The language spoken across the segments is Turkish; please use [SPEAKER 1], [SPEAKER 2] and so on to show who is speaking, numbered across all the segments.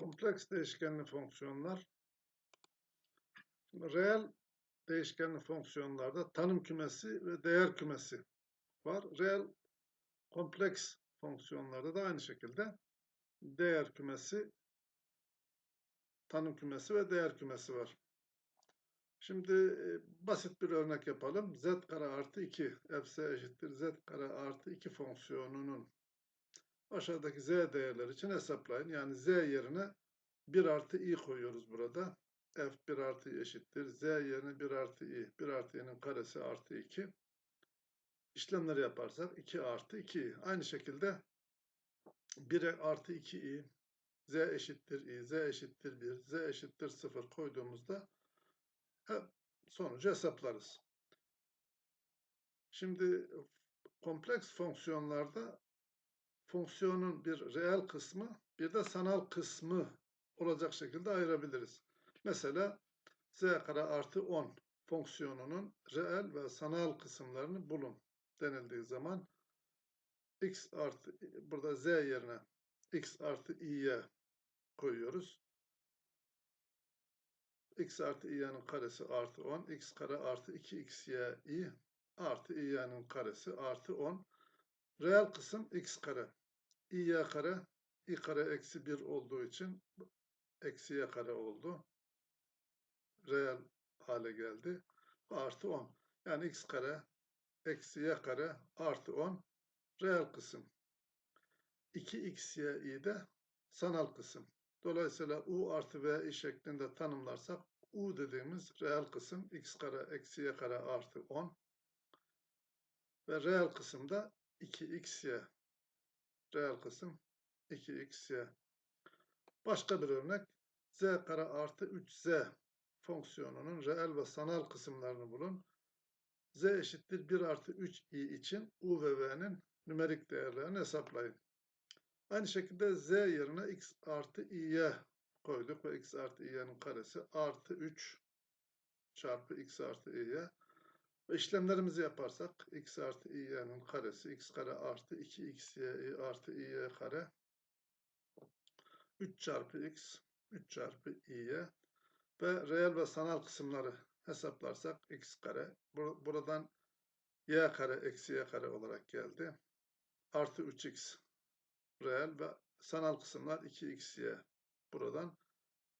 [SPEAKER 1] Kompleks değişkenli fonksiyonlar. Şimdi reel değişkenli fonksiyonlarda tanım kümesi ve değer kümesi var. Reel kompleks fonksiyonlarda da aynı şekilde değer kümesi, tanım kümesi ve değer kümesi var. Şimdi e, basit bir örnek yapalım. z kare artı 2 fs eşittir z kare artı 2 fonksiyonunun aşağıdaki z değerler için hesaplayın. Yani z yerine 1 artı i koyuyoruz burada. f 1 artı i eşittir. z yerine 1 artı i. 1 artı i'nin karesi artı 2. İşlemleri yaparsak 2 artı 2. Aynı şekilde 1 artı 2i z eşittir i, z eşittir 1, z eşittir 0 koyduğumuzda sonucu hesaplarız. Şimdi kompleks fonksiyonlarda fonksiyonun bir reel kısmı bir de sanal kısmı olacak şekilde ayırabiliriz. Mesela z kare artı 10 fonksiyonunun reel ve sanal kısımlarını bulun denildiği zaman x artı burada z yerine x artı i'ye koyuyoruz. x artı i'nin karesi artı 10, x kare artı 2xy i artı i'nin karesi artı 10. Reel kısım x kare. İ'y kare, i kare eksi 1 olduğu için eksi y kare oldu. Reel hale geldi. Artı 10. Yani x kare eksi y kare artı 10 reel kısım. 2xy de sanal kısım. Dolayısıyla u artı v şeklinde tanımlarsak u dediğimiz reel kısım x kare eksi y kare artı 10 ve reel kısımda 2xy reel kısım 2xy. Başka bir örnek z kare artı 3z fonksiyonunun reel ve sanal kısımlarını bulun. z eşittir 1 artı 3i için u ve v'nin nümerik değerlerini hesaplayın. Aynı şekilde z yerine x artı i'ye koyduk ve x artı i'nin karesi artı 3 çarpı x artı i'ye. Ve işlemlerimizi yaparsak x artı i'nin karesi x kare artı 2xy artı i'y kare 3 çarpı x 3 çarpı i'ye ve reel ve sanal kısımları hesaplarsak x kare buradan y kare eksi y kare olarak geldi. Artı 3x reel ve sanal kısımlar 2xy buradan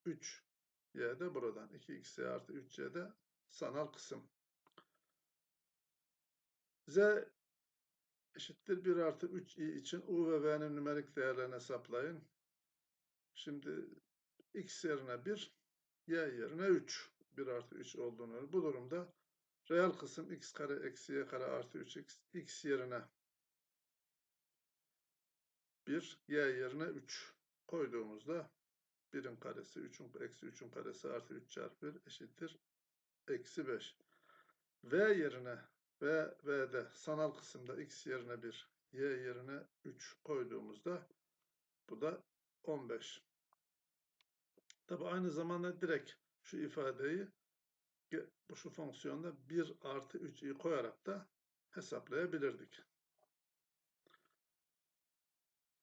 [SPEAKER 1] 3y de buradan 2xy artı 3y de sanal kısım. Z eşittir 1 artı 3i için u ve v'nin nümerik değerlerini hesaplayın. Şimdi x yerine 1, y yerine 3. 1 artı 3 olduğunu bu durumda reel kısım x kare eksi y kare artı 3x x yerine 1, y yerine 3 koyduğumuzda 1'in karesi 3'ün eksi 3'ün karesi artı 3 çarpı 1 eşittir eksi 5. V yerine V, V'de sanal kısımda x yerine 1, y yerine 3 koyduğumuzda bu da 15. Tabi aynı zamanda direkt şu ifadeyi şu fonksiyonda 1 artı 3'i koyarak da hesaplayabilirdik.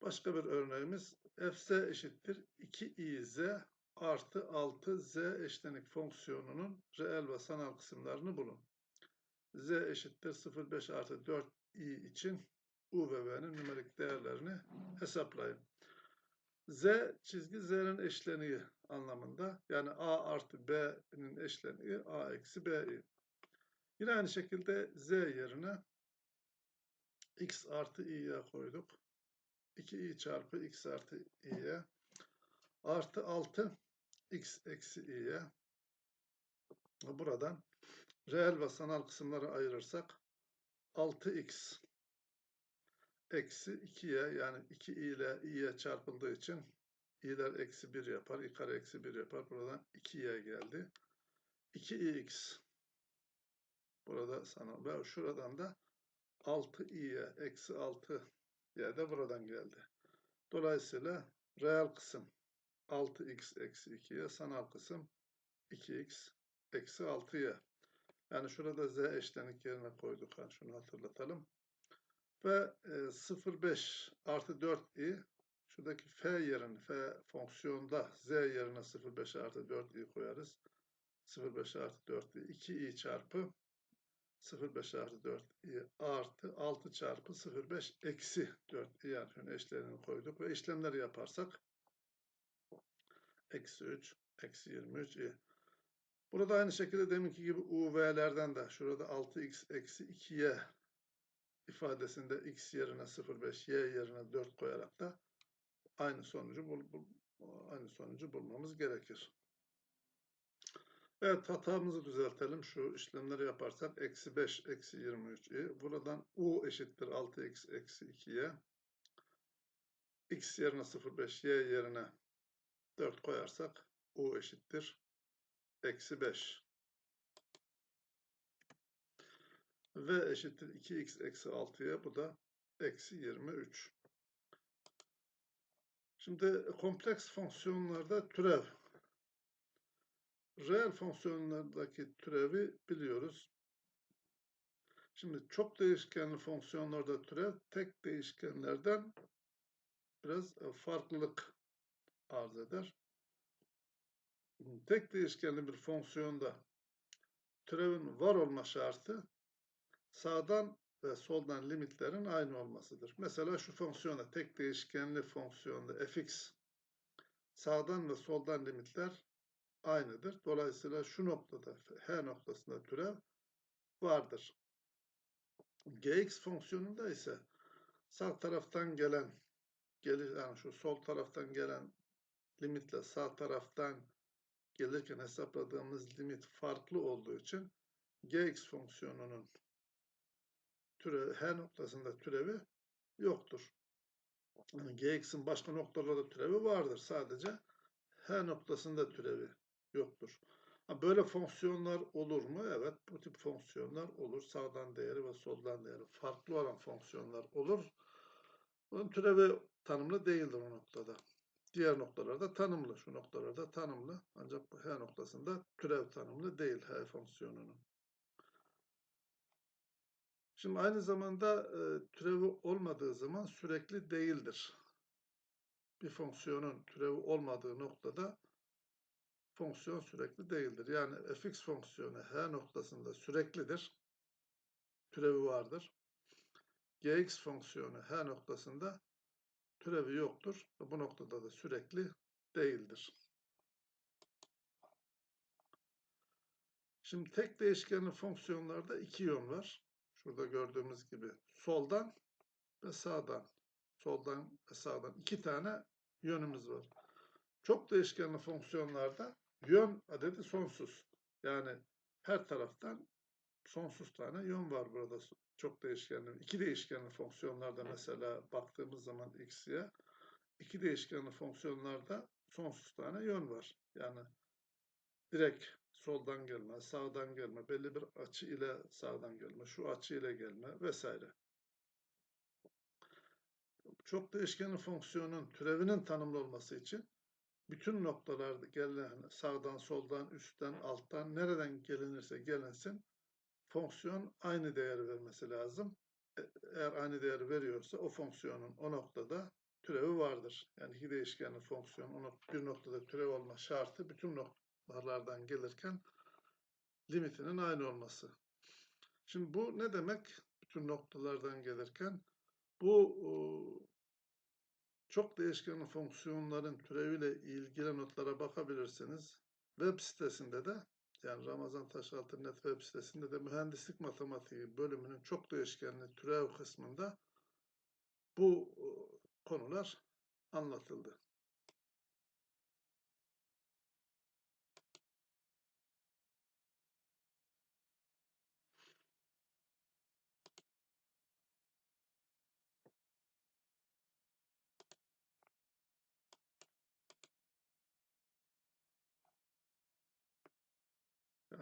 [SPEAKER 1] Başka bir örneğimiz fz eşittir 2iz artı 6z eşlenik fonksiyonunun reel ve sanal kısımlarını bulun. Z eşittir 0,5 artı 4i için u ve v'nin nümerik değerlerini hesaplayın. z çizgi z'nin eşleniği anlamında yani a artı b'nin eşleniği a eksi b'i. Yine aynı şekilde z yerine x artı i'ye koyduk. 2i çarpı x artı i'ye artı 6 x eksi i'ye buradan reel ve sanal kısımları ayırırsak 6x eksi 2y yani 2i ile i'ye çarpıldığı için i'ler eksi 1 yapar. i kare eksi 1 yapar. Buradan 2y geldi. 2x burada sanal ve şuradan da 6i'ye eksi 6 y de buradan geldi. Dolayısıyla reel kısım 6x eksi 2y, sanal kısım 2x eksi 6y. Yani şurada z eşlenik yerine koyduk. Yani şunu hatırlatalım. Ve e, 0,5 artı 4i Şuradaki f yerine, f fonksiyonda z yerine 0,5 artı 4i koyarız. 0,5 artı 4i 2i çarpı 0,5 artı 4i artı 6 çarpı 0,5 eksi 4i yani şöyle eşlerini koyduk ve işlemleri yaparsak eksi 3 eksi 23i. Burada aynı şekilde deminki gibi UV'lerden de şurada 6x eksi 2y ifadesinde x yerine 0,5 y yerine 4 koyarak da aynı sonucu bul, bul, aynı sonucu bulmamız gerekir. Evet hatamızı düzeltelim. Şu işlemleri yaparsak eksi 5 eksi 23i. Buradan u eşittir 6x eksi 2y. x yerine 0,5 y yerine 4 koyarsak u eşittir eksi 5. v eşittir 2x eksi 6'ya bu da eksi 23. Şimdi kompleks fonksiyonlarda türev. Reel fonksiyonlardaki türevi biliyoruz. Şimdi çok değişkenli fonksiyonlarda türev tek değişkenlerden biraz farklılık arz eder. Tek değişkenli bir fonksiyonda türevin var olma şartı sağdan ve soldan limitlerin aynı olmasıdır. Mesela şu fonksiyonda tek değişkenli fonksiyonda fx sağdan ve soldan limitler aynıdır. Dolayısıyla şu noktada h noktasında türev vardır. gx fonksiyonunda ise sağ taraftan gelen yani şu sol taraftan gelen limitle sağ taraftan gelirken hesapladığımız limit farklı olduğu için gx fonksiyonunun türevi, her noktasında türevi yoktur. Yani gx'in başka noktalarda türevi vardır. Sadece her noktasında türevi yoktur. Böyle fonksiyonlar olur mu? Evet, bu tip fonksiyonlar olur. Sağdan değeri ve soldan değeri farklı olan fonksiyonlar olur. Bunun türevi tanımlı değildir o noktada. Diğer noktalarda tanımlı. Şu noktalarda tanımlı. Ancak bu her noktasında türev tanımlı değil her fonksiyonunun. Şimdi aynı zamanda e, türevi olmadığı zaman sürekli değildir. Bir fonksiyonun türevi olmadığı noktada fonksiyon sürekli değildir. Yani fx fonksiyonu her noktasında süreklidir. Türevi vardır. gx fonksiyonu her noktasında türevi yoktur. Ve bu noktada da sürekli değildir. Şimdi tek değişkenli fonksiyonlarda iki yön var. Şurada gördüğümüz gibi soldan ve sağdan. Soldan ve sağdan iki tane yönümüz var. Çok değişkenli fonksiyonlarda yön adedi sonsuz. Yani her taraftan sonsuz tane yön var burada. Çok değişkenli. iki değişkenli fonksiyonlarda mesela baktığımız zaman x'ye iki değişkenli fonksiyonlarda sonsuz tane yön var. Yani direkt soldan gelme, sağdan gelme, belli bir açı ile sağdan gelme, şu açı ile gelme vesaire. Çok değişkenli fonksiyonun türevinin tanımlı olması için bütün noktalarda gelen sağdan, soldan, üstten, alttan nereden gelinirse gelinsin fonksiyon aynı değeri vermesi lazım. E, eğer aynı değeri veriyorsa o fonksiyonun o noktada türevi vardır. Yani iki değişkenli fonksiyon bir noktada türev olma şartı bütün noktalardan gelirken limitinin aynı olması. Şimdi bu ne demek? Bütün noktalardan gelirken bu çok değişkenli fonksiyonların türeviyle ilgili notlara bakabilirsiniz. Web sitesinde de yani Ramazan Taşaltı Net web sitesinde de mühendislik matematiği bölümünün çok değişkenli türev kısmında bu konular anlatıldı.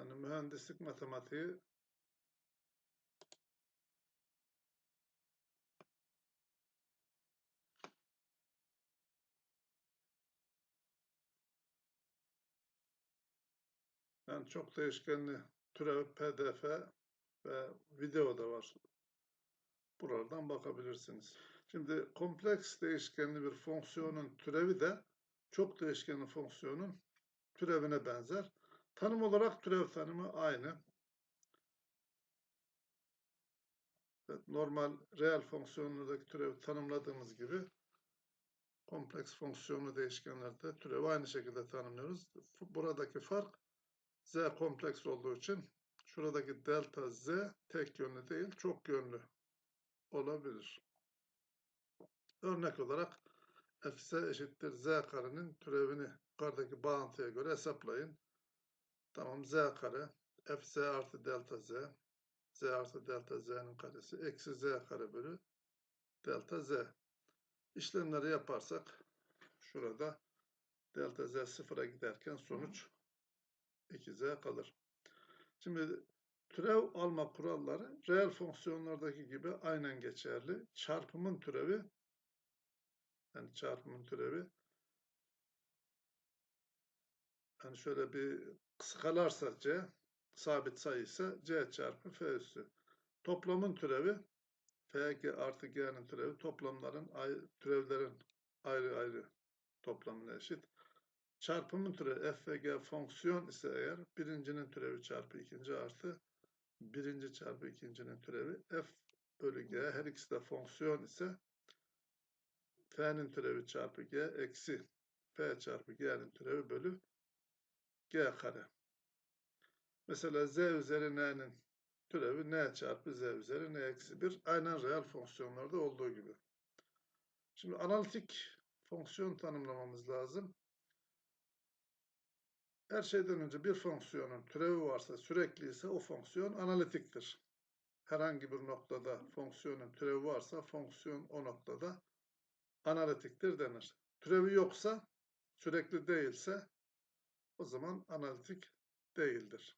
[SPEAKER 1] Yani mühendislik matematiği yani çok değişkenli türev pdf ve video da var. Buradan bakabilirsiniz. Şimdi kompleks değişkenli bir fonksiyonun türevi de çok değişkenli fonksiyonun türevine benzer. Tanım olarak türev tanımı aynı. Normal reel fonksiyonlardaki türevi tanımladığımız gibi kompleks fonksiyonlu değişkenlerde türevi aynı şekilde tanımlıyoruz. Buradaki fark z kompleks olduğu için şuradaki delta z tek yönlü değil, çok yönlü olabilir. Örnek olarak fz eşittir z karenin türevini yukarıdaki bağıntıya göre hesaplayın. Tamam z kare fz artı delta z z artı delta z'nin karesi eksi z kare bölü delta z. İşlemleri yaparsak şurada delta z sıfıra giderken sonuç 2z kalır. Şimdi türev alma kuralları reel fonksiyonlardaki gibi aynen geçerli. Çarpımın türevi yani çarpımın türevi yani şöyle bir skalarsa c sabit sayı ise c çarpı f üssü. Toplamın türevi f artı g'nin türevi toplamların türevlerin ayrı ayrı toplamına eşit. Çarpımın türevi f ve g fonksiyon ise eğer birincinin türevi çarpı ikinci artı birinci çarpı ikincinin türevi f bölü g her ikisi de fonksiyon ise f'nin türevi çarpı g eksi f çarpı g'nin türevi bölü kare. Mesela z üzeri n'nin türevi n çarpı z üzeri n eksi 1 aynen reel fonksiyonlarda olduğu gibi. Şimdi analitik fonksiyon tanımlamamız lazım. Her şeyden önce bir fonksiyonun türevi varsa, sürekli ise o fonksiyon analitiktir. Herhangi bir noktada fonksiyonun türevi varsa fonksiyon o noktada analitiktir denir. Türevi yoksa, sürekli değilse o zaman analitik değildir.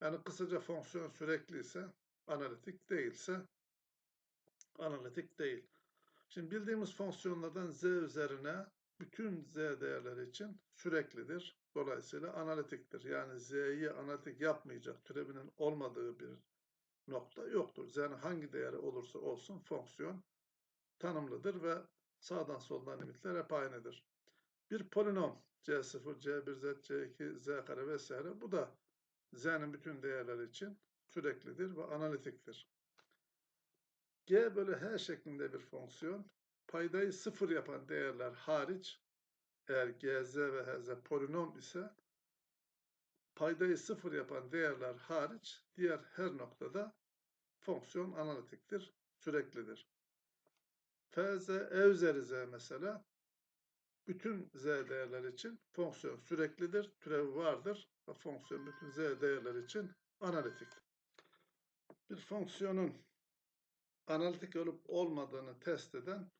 [SPEAKER 1] Yani kısaca fonksiyon sürekli ise analitik değilse analitik değil. Şimdi bildiğimiz fonksiyonlardan z üzerine bütün z değerleri için süreklidir. Dolayısıyla analitiktir. Yani z'yi analitik yapmayacak türevinin olmadığı bir nokta yoktur. z'nin hangi değeri olursa olsun fonksiyon tanımlıdır ve sağdan soldan limitler hep aynıdır. Bir polinom c0, c1z, c2, z kare vesaire bu da z'nin bütün değerleri için süreklidir ve analitiktir. g bölü h şeklinde bir fonksiyon paydayı sıfır yapan değerler hariç eğer gz ve hz polinom ise paydayı sıfır yapan değerler hariç diğer her noktada fonksiyon analitiktir, süreklidir. fz e üzeri z mesela bütün z değerler için fonksiyon süreklidir, türevi vardır ve fonksiyon bütün z değerler için analitiktir. Bir fonksiyonun analitik olup olmadığını test eden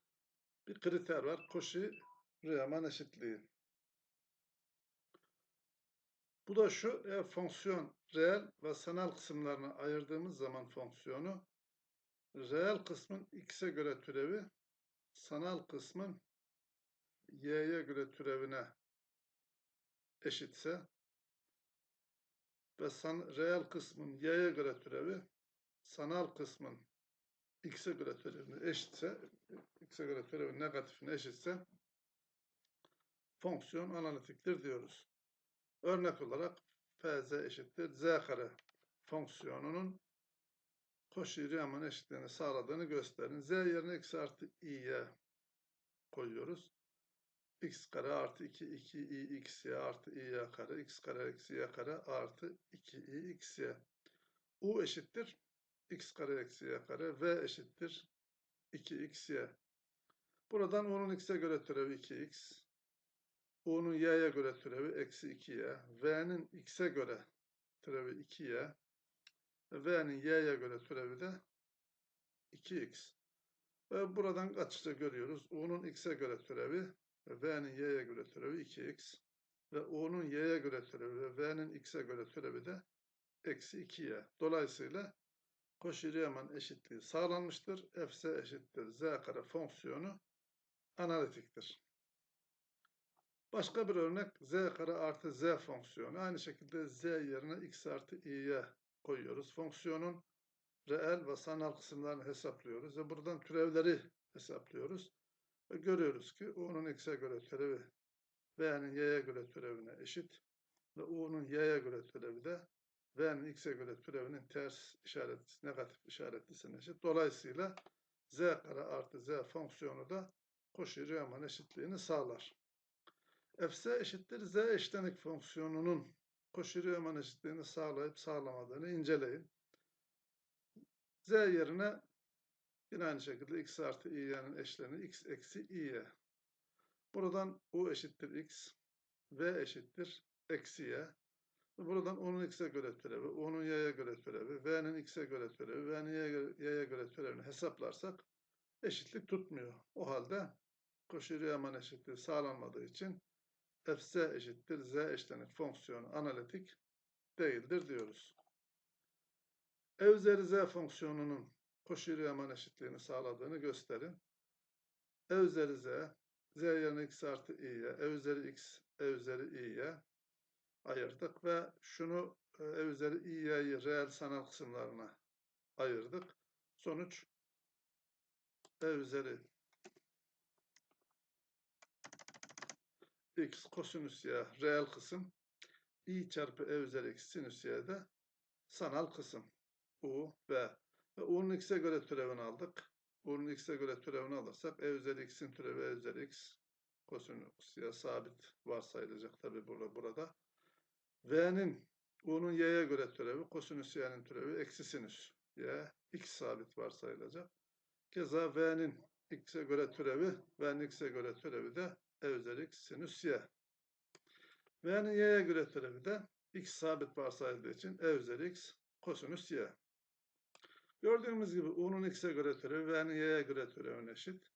[SPEAKER 1] bir kriter var. Cauchy-Riemann eşitliği. Bu da şu, eğer fonksiyon reel ve sanal kısımlarını ayırdığımız zaman fonksiyonu, reel kısmın x'e göre türevi, sanal kısmın y'ye göre türevine eşitse ve san, reel kısmın y'ye göre türevi, sanal kısmın x'e göre türevine eşitse, x'e göre türevi negatifine eşitse fonksiyon analitiktir diyoruz. Örnek olarak fz eşittir z kare fonksiyonunun Cauchy-Riemann eşitliğini sağladığını gösterin. z yerine x artı i'ye koyuyoruz. X kare artı 2 2i x y artı i'y kare x kare eksi y kare artı 2i x y. u eşittir x kare eksi y kare v eşittir 2xy. Buradan u'nun x'e göre türevi 2x, u'nun y'ye göre türevi eksi 2y, v'nin x'e göre türevi 2y, v'nin y'ye göre türevi de 2x. Ve buradan açıkça görüyoruz. u'nun x'e göre türevi, v'nin y'ye göre türevi 2x ve u'nun y'ye göre türevi ve v'nin x'e göre türevi de eksi 2y. Dolayısıyla Cauchy-Riemann eşitliği sağlanmıştır. fz eşittir z kare fonksiyonu analitiktir. Başka bir örnek z kare artı z fonksiyonu. Aynı şekilde z yerine x artı i'ye koyuyoruz. Fonksiyonun reel ve sanal kısımlarını hesaplıyoruz ve buradan türevleri hesaplıyoruz. Görüyoruz ki u'nun x'e göre türevi v'nin y'ye göre türevine eşit ve u'nun y'ye göre türevi de v'nin x'e göre türevinin ters işaret, negatif işaretlisine eşit. Dolayısıyla z kare artı z fonksiyonu da koşu Riemann eşitliğini sağlar. fz eşittir z eşlenik fonksiyonunun koşu Riemann eşitliğini sağlayıp sağlamadığını inceleyin. z yerine yine aynı şekilde x artı i'nin eşleni x eksi i'ye. Buradan u eşittir x, v eşittir eksi y. Buradan u'nun x'e göre türevi, u'nun y'ye göre türevi, v'nin x'e göre türevi, v'nin y'ye göre, türevini hesaplarsak eşitlik tutmuyor. O halde koşu Riemann eşitliği sağlanmadığı için fz eşittir z eşlenik fonksiyonu analitik değildir diyoruz. E üzeri z fonksiyonunun koşu Riemann eşitliğini sağladığını gösterin. E üzeri z, z yerine x artı i'ye, e üzeri x, e üzeri i'ye ayırdık ve şunu e üzeri i'yi reel sanal kısımlarına ayırdık. Sonuç e üzeri x kosinüs y reel kısım i çarpı e üzeri x sinüs y de sanal kısım u ve ve u'nun x'e göre türevini aldık. U'nun x'e göre türevini alırsak e üzeri x'in türevi e üzeri x kosinüs y sabit varsayılacak tabi burada. burada. V'nin u'nun y'ye göre türevi kosinüs y'nin türevi eksi sinüs y x sabit varsayılacak. Keza v'nin x'e göre türevi v'nin x'e göre türevi de e üzeri x sinüs y. V'nin y'ye göre türevi de x sabit varsayıldığı için e üzeri x kosinüs y. Gördüğümüz gibi u'nun x'e göre türevi v'nin y'ye göre türevine eşit.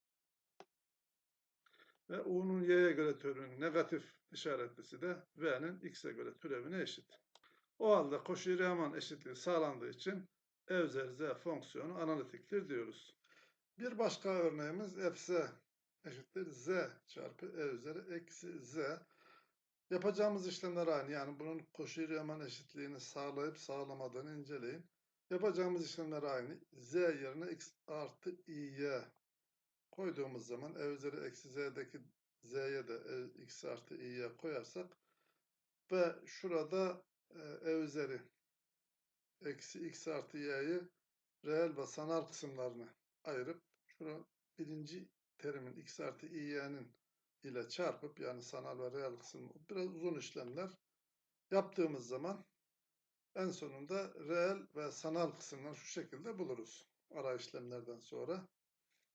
[SPEAKER 1] Ve u'nun y'ye göre türevinin negatif işaretlisi de v'nin x'e göre türevine eşit. O halde koşu Riemann eşitliği sağlandığı için e üzeri z fonksiyonu analitiktir diyoruz. Bir başka örneğimiz fz eşittir z çarpı e üzeri eksi z. Yapacağımız işlemler aynı. Yani bunun koşu Riemann eşitliğini sağlayıp sağlamadığını inceleyin. Yapacağımız işlemler aynı. z yerine x artı i'ye koyduğumuz zaman e üzeri eksi z'deki z'ye de e, x artı i'ye koyarsak ve şurada e, e üzeri eksi x artı y'yi reel ve sanal kısımlarını ayırıp şunu birinci terimin x artı i'nin ile çarpıp yani sanal ve reel kısım biraz uzun işlemler yaptığımız zaman en sonunda reel ve sanal kısımları şu şekilde buluruz ara işlemlerden sonra.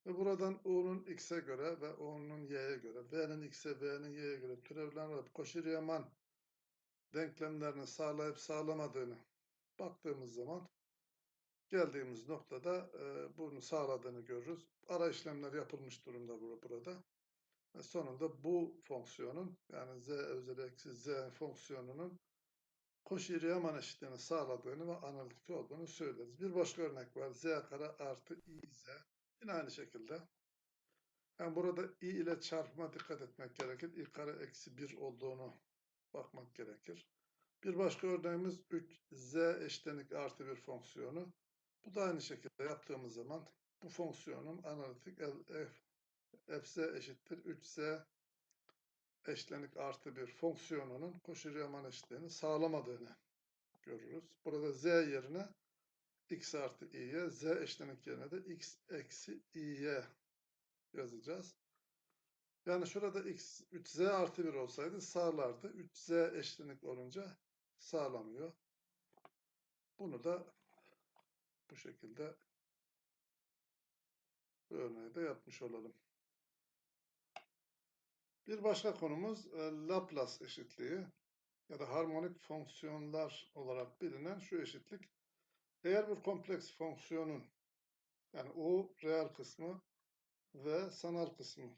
[SPEAKER 1] Ve buradan u'nun x'e göre ve u'nun y'ye göre, v'nin x'e, v'nin y'ye göre türevlenip koşu Riemann denklemlerini sağlayıp sağlamadığını baktığımız zaman geldiğimiz noktada e, bunu sağladığını görürüz. Ara işlemler yapılmış durumda burada. Ve sonunda bu fonksiyonun yani z üzeri eksi z fonksiyonunun koşu Riemann eşitliğini sağladığını ve analitik olduğunu söyleriz. Bir başka örnek var. z kare artı i z. Yine aynı şekilde. Yani burada i ile çarpma dikkat etmek gerekir. i kare eksi 1 olduğunu bakmak gerekir. Bir başka örneğimiz 3z eşitlenik artı bir fonksiyonu. Bu da aynı şekilde yaptığımız zaman bu fonksiyonun analitik f, fz eşittir 3z eşlenik artı bir fonksiyonunun koşu Riemann eşitliğini sağlamadığını görürüz. Burada z yerine x artı i'ye, z eşlenik yerine de x eksi i'ye yazacağız. Yani şurada x 3z artı 1 olsaydı sağlardı. 3z eşlenik olunca sağlamıyor. Bunu da bu şekilde bu örneği de yapmış olalım. Bir başka konumuz e, Laplace eşitliği ya da harmonik fonksiyonlar olarak bilinen şu eşitlik. Eğer bir kompleks fonksiyonun yani u reel kısmı ve sanal kısmı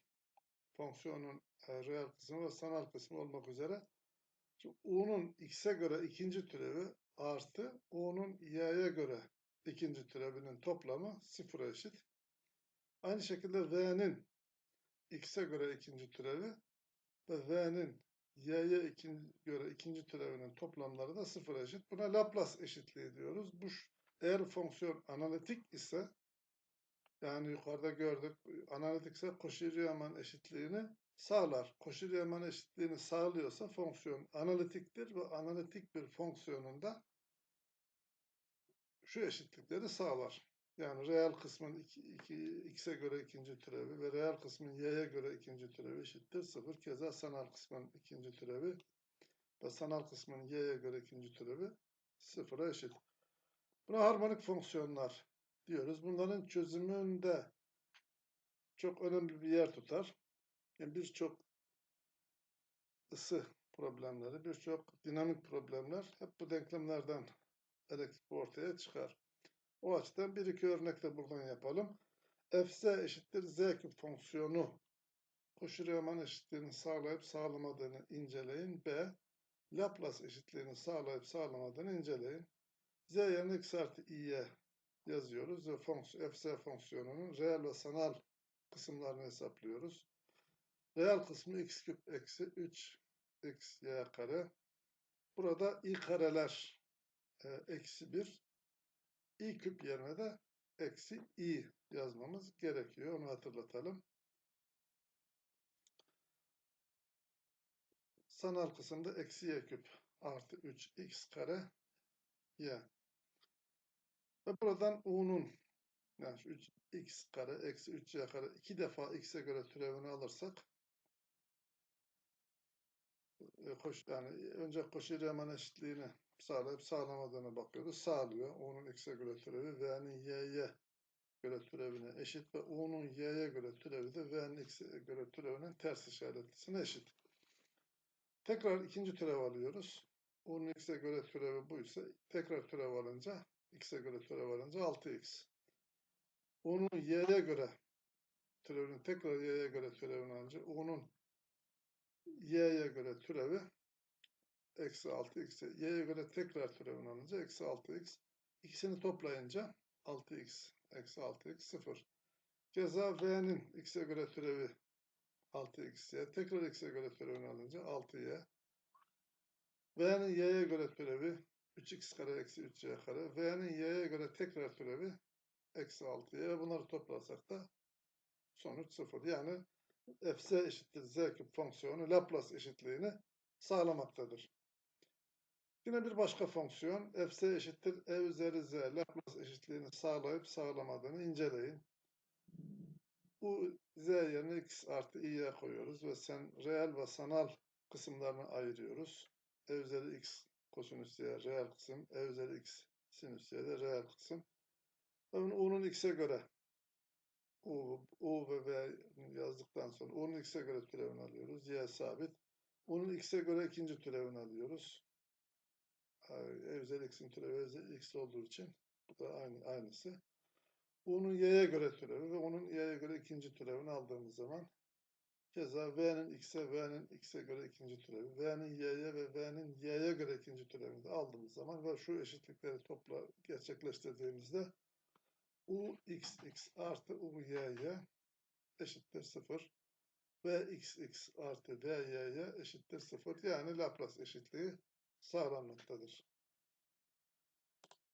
[SPEAKER 1] fonksiyonun e, reel kısmı ve sanal kısmı olmak üzere u'nun x'e göre ikinci türevi artı u'nun y'ye göre ikinci türevinin toplamı sıfıra eşit. Aynı şekilde v'nin x'e göre ikinci türevi ve v'nin y'ye ikinci, göre ikinci türevinin toplamları da sıfıra eşit. Buna Laplace eşitliği diyoruz. Bu Eğer fonksiyon analitik ise yani yukarıda gördük analitikse Koşu-Riemann eşitliğini sağlar. Koşu-Riemann eşitliğini sağlıyorsa fonksiyon analitiktir ve analitik bir fonksiyonunda şu eşitlikleri sağlar. Yani reel kısmın 2, 2, x'e göre ikinci türevi ve reel kısmın y'ye göre ikinci türevi eşittir 0. Keza sanal kısmın ikinci türevi ve sanal kısmın y'ye göre ikinci türevi sıfıra eşit. Buna harmonik fonksiyonlar diyoruz. Bunların çözümünde çok önemli bir yer tutar. Yani birçok ısı problemleri, birçok dinamik problemler hep bu denklemlerden elektrik ortaya çıkar. O açıdan bir iki örnek de buradan yapalım. fz eşittir z küp fonksiyonu koşu Riemann eşitliğini sağlayıp sağlamadığını inceleyin. B. Laplace eşitliğini sağlayıp sağlamadığını inceleyin. z yerine x artı i'ye yazıyoruz ve fonksiyon, fz fonksiyonunun reel ve sanal kısımlarını hesaplıyoruz. Reel kısmı x küp eksi 3 x y kare. Burada i kareler e, eksi 1 i küp yerine de eksi i yazmamız gerekiyor. Onu hatırlatalım. Sanal kısımda eksi y küp artı 3 x kare y. Ve buradan u'nun yani 3 x kare eksi 3 y kare iki defa x'e göre türevini alırsak e, koş, yani önce koşu Riemann eşitliğini sağlayıp sağlamadığını bakıyoruz. Sağlıyor. U'nun x'e göre türevi V'nin y'ye göre türevine eşit ve U'nun y'ye göre türevi de V'nin x'e göre türevinin ters işaretlisine eşit. Tekrar ikinci türev alıyoruz. U'nun x'e göre türevi bu ise tekrar türev alınca x'e göre türev alınca 6x. U'nun y'ye göre türevinin tekrar y'ye göre türevini alınca U'nun y'ye göre türevi eksi 6x. Y'ye göre tekrar türevini alınca eksi 6x. İkisini toplayınca 6x eksi 6x 0. Keza v'nin x'e göre türevi 6x'ye. Tekrar x'e göre türevini alınca 6y. V'nin y'ye göre türevi 3x kare eksi 3y kare. V'nin y'ye göre tekrar türevi eksi 6y. Bunları toplarsak da sonuç 0. Yani fz eşittir z küp fonksiyonu Laplace eşitliğini sağlamaktadır. Yine bir başka fonksiyon fz eşittir e üzeri z Laplace eşitliğini sağlayıp sağlamadığını inceleyin. Bu z yerine x artı i'ye koyuyoruz ve sen reel ve sanal kısımlarını ayırıyoruz. e üzeri x kosinüs y reel kısım, e üzeri x sinüs y de reel kısım. Ve u'nun x'e göre u, u ve v yazdıktan sonra u'nun x'e göre türevini alıyoruz. y sabit. U'nun x'e göre ikinci türevini alıyoruz özel x'in türevi özel x olduğu için bu da aynı, aynısı. U'nun y'ye göre türevi ve onun y'ye göre ikinci türevini aldığımız zaman keza v'nin x'e, v'nin x'e göre ikinci türevi, v'nin y'ye ve v'nin y'ye göre ikinci türevini de aldığımız zaman ve şu eşitlikleri topla gerçekleştirdiğimizde u x x artı u y y eşittir 0 v x x artı v y y eşittir 0 yani Laplace eşitliği sağlamlıktadır.